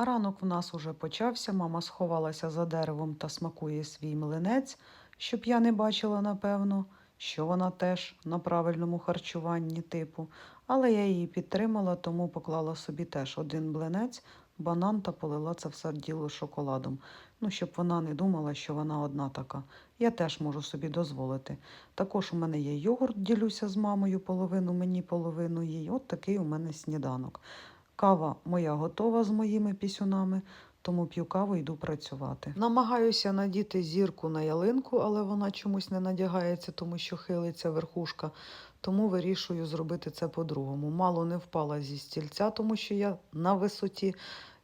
А ранок в нас уже почався. Мама сховалася за деревом та смакує свій млинець, щоб я не бачила, напевно, що вона теж на правильному харчуванні типу. Але я її підтримала, тому поклала собі теж один блинець, банан та полила це все діло шоколадом. Ну, щоб вона не думала, що вона одна така. Я теж можу собі дозволити. Також у мене є йогурт, ділюся з мамою, половину мені, половину їй. От такий у мене сніданок. Кава моя готова з моїми пісюнами, тому п'ю каву йду працювати. Намагаюся надіти зірку на ялинку, але вона чомусь не надягається, тому що хилиться верхушка. Тому вирішую зробити це по-другому. Мало не впала зі стільця, тому що я на висоті,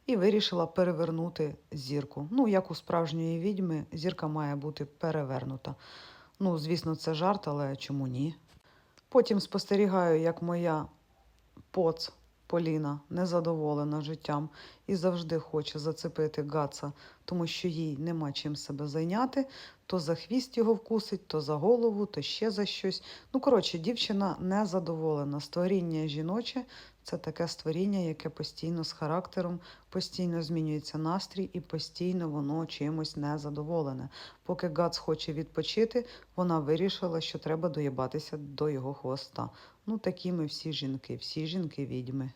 і вирішила перевернути зірку. Ну, як у справжньої відьми, зірка має бути перевернута. Ну, звісно, це жарт, але чому ні? Потім спостерігаю, як моя поц Поліна незадоволена життям і завжди хоче зацепити Гаца, тому що їй нема чим себе зайняти. То за хвіст його вкусить, то за голову, то ще за щось. Ну, коротше, дівчина незадоволена. Створіння жіноче це таке створіння, яке постійно з характером, постійно змінюється настрій і постійно воно чимось незадоволене. Поки Гац хоче відпочити, вона вирішила, що треба доїбатися до його хвоста. Ну, такі ми всі жінки, всі жінки відьми.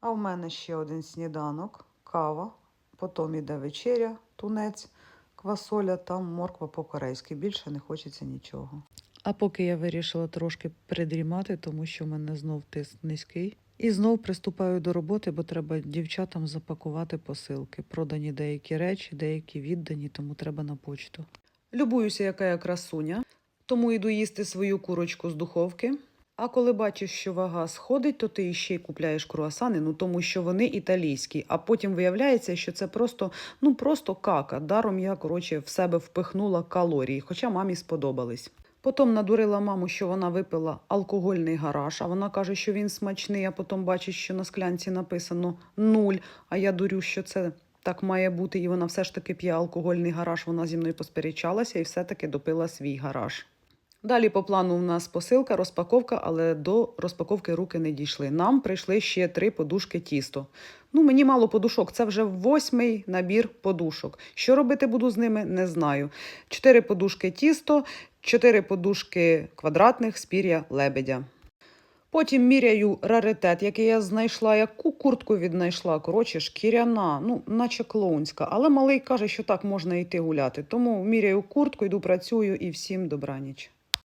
А в мене ще один сніданок, кава, потім іде вечеря, тунець, квасоля та морква по-корейськи. Більше не хочеться нічого. А поки я вирішила трошки придрімати, тому що в мене знов тиск низький. І знов приступаю до роботи, бо треба дівчатам запакувати посилки. Продані деякі речі, деякі віддані, тому треба на почту. Любуюся, яка я красуня, тому йду їсти свою курочку з духовки. А коли бачиш, що вага сходить, то ти іще й купляєш круасани, ну тому що вони італійські. А потім виявляється, що це просто, ну просто кака. Даром я, коротше, в себе впихнула калорії, хоча мамі сподобались. Потім надурила маму, що вона випила алкогольний гараж, а вона каже, що він смачний, а потім бачить, що на склянці написано нуль. А я дурю, що це так має бути, і вона все ж таки п'є алкогольний гараж. Вона зі мною посперечалася і все-таки допила свій гараж. Далі по плану у нас посилка, розпаковка, але до розпаковки руки не дійшли. Нам прийшли ще три подушки тісто. Ну, мені мало подушок, це вже восьмий набір подушок. Що робити буду з ними, не знаю. Чотири подушки тісто, чотири подушки квадратних з пір'я лебедя. Потім міряю раритет, який я знайшла, яку куртку віднайшла. Коротше, шкіряна, ну, наче клоунська. Але малий каже, що так можна йти гуляти. Тому міряю куртку, йду працюю і всім добраніч.